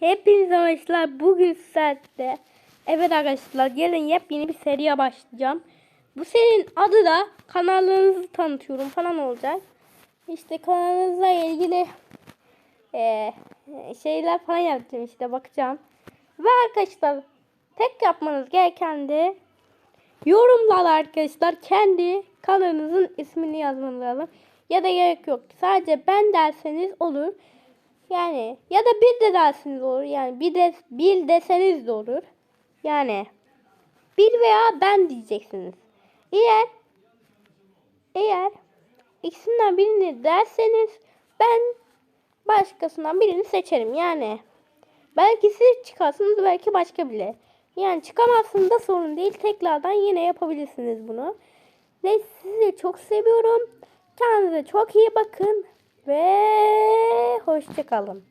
Hepinize arkadaşlar bugün saatte Evet arkadaşlar gelin yepyeni bir seriye başlayacağım. Bu serinin adı da kanallarınızı tanıtıyorum falan olacak. İşte kanalınızla ilgili eee, şeyler falan yapacağım işte bakacağım. Ve arkadaşlar tek yapmanız gereken de yorumlara arkadaşlar kendi kanalınızın ismini yazmanız lazım. Ya da gerek yok. Sadece ben derseniz olur. Yani ya da bir de derseniz olur. Yani bir de bir deseniz de olur. Yani bir veya ben diyeceksiniz. Eğer eğer ikisinden birini derseniz ben başkasından birini seçerim. Yani belki siz çıkarsınız belki başka bile. Yani çıkamazsınız da sorun değil. Tekrardan yine yapabilirsiniz bunu. Ve sizi çok seviyorum. Kendinize çok iyi bakın ve hoşçakalın.